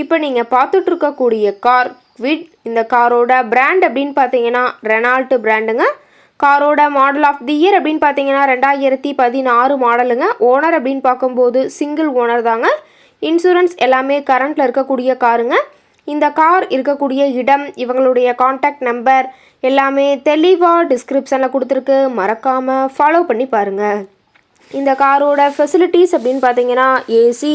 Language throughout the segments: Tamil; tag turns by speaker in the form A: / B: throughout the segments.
A: இப்போ நீங்கள் பார்த்துட்டு இருக்கக்கூடிய கார் விட் இந்த காரோட பிராண்ட் அப்படின்னு பார்த்தீங்கன்னா ரெனால்ட் பிராண்டுங்க காரோட மாடல் ஆஃப் தி இயர் அப்படின்னு பார்த்தீங்கன்னா ரெண்டாயிரத்தி பதினாறு மாடலுங்க ஓனர் அப்படின்னு பார்க்கும்போது சிங்கிள் ஓனர் தாங்க. இன்சூரன்ஸ் எல்லாமே கரண்ட்டில் இருக்கக்கூடிய காருங்க. இந்த கார் இருக்கக்கூடிய இடம் இவங்களுடைய காண்டாக்ட் நம்பர் எல்லாமே தெளிவாக டிஸ்கிரிப்ஷனில் கொடுத்துருக்கு. மறக்காமல் ஃபாலோ பண்ணி பாருங்கள் இந்த காரோட ஃபெசிலிட்டிஸ் அப்படின்னு பார்த்தீங்கன்னா AC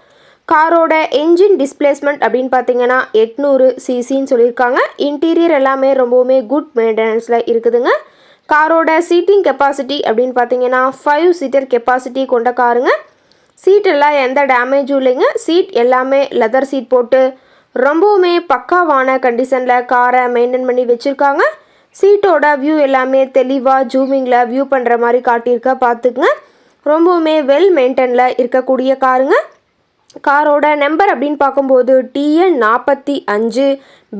A: காரோட என்ஜின் டிஸ்பிளேஸ்மெண்ட் அப்படின்னு பார்த்தீங்கன்னா எட்நூறு சிசின்னு சொல்லியிருக்காங்க. இன்டீரியர் எல்லாமே ரொம்பவுமே குட் மெயின்டெனன்ஸில் இருக்குதுங்க. காரோட சீட்டிங் கெப்பாசிட்டி அப்படின்னு பார்த்தீங்கன்னா ஃபைவ் சீட்டர் கெப்பாசிட்டி கொண்ட காருங்க. சீட் எல்லாம் எந்த டேமேஜும் இல்லைங்க. சீட் எல்லாமே லெதர் சீட் போட்டு ரொம்பவுமே பக்காவான கண்டிஷனில் காரை மெயின்டைன் பண்ணி வச்சுருக்காங்க. சீட்டோட வியூ எல்லாமே தெளிவாக ஜூமிங்கில் வியூ பண்ணுற மாதிரி காட்டியிருக்க பார்த்துக்குங்க. ரொம்பவுமே வெல் மெயின்டெனில் இருக்கக்கூடிய காருங்க. காரோட நம்பர் அப்படின்னு பார்க்கும்போது டிஎன் நாற்பத்தி அஞ்சு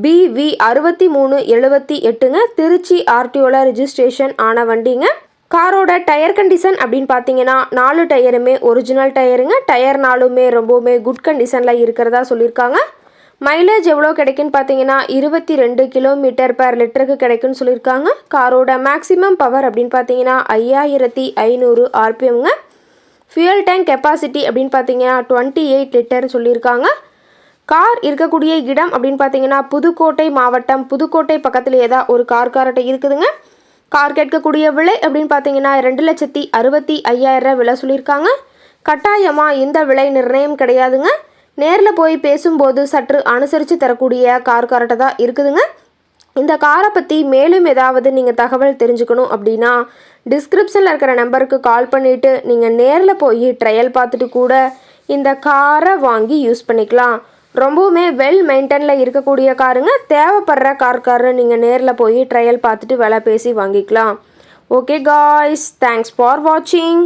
A: பிவி அறுபத்தி மூணு எழுபத்தி எட்டுங்க. திருச்சி ஆர்டிஓவில் ரிஜிஸ்ட்ரேஷன் ஆன வண்டிங்க. காரோட டயர் கண்டிஷன் அப்படின்னு பார்த்தீங்கன்னா நாலு டயருமே ஒரிஜினல் டயருங்க. டயர் நாலுமே ரொம்பவுமே குட் கண்டிஷனில் இருக்கிறதா சொல்லியிருக்காங்க. மைலேஜ் எவ்வளோ கிடைக்குன்னு பார்த்தீங்கன்னா இருபத்தி ரெண்டு கிலோமீட்டர் பர் லிட்டருக்கு கிடைக்குன்னு சொல்லியிருக்காங்க. காரோட மேக்ஸிமம் பவர் அப்படின்னு பார்த்தீங்கன்னா ஐயாயிரத்தி ஐநூறு ஆர்பிஎம்ங்க. ஃபியூயல் டேங்க் கெப்பாசிட்டி அப்படின்னு பார்த்தீங்கன்னா டுவெண்ட்டி எயிட் லிட்டர்னு சொல்லியிருக்காங்க. கார் இருக்கக்கூடிய இடம் அப்படின்னு பார்த்தீங்கன்னா புதுக்கோட்டை மாவட்டம் புதுக்கோட்டை பக்கத்துலேயே தான் ஒரு கார் கார்ட்டை இருக்குதுங்க. கார் கேட்கக்கூடிய விலை அப்படின்னு பார்த்தீங்கன்னா ரெண்டு லட்சத்தி அறுபத்தி ஐயாயிரம் விலை சொல்லியிருக்காங்க. கட்டாயமாக இந்த விலை நிர்ணயம் கிடையாதுங்க. நேரில் போய் பேசும்போது சற்று அனுசரித்து தரக்கூடிய கார் கார்ட்டை தான் இருக்குதுங்க. இந்த காரை பற்றி மேலும் ஏதாவது நீங்கள் தகவல் தெரிஞ்சுக்கணும் அப்படின்னா டிஸ்கிரிப்ஷனில் இருக்கிற நம்பருக்கு கால் பண்ணிவிட்டு நீங்கள் நேரில் போய் ட்ரையல் பார்த்துட்டு கூட இந்த காரை வாங்கி யூஸ் பண்ணிக்கலாம். ரொம்பவுமே வெல் மெயின்டெனில் இருக்கக்கூடிய காருங்க. தேவைப்படுற கார் காரு நீங்கள் நேரில் போய் ட்ரையல் பார்த்துட்டு விலை பேசி வாங்கிக்கலாம். ஓகே காய்ஸ் தேங்க்ஸ் ஃபார் வாட்சிங்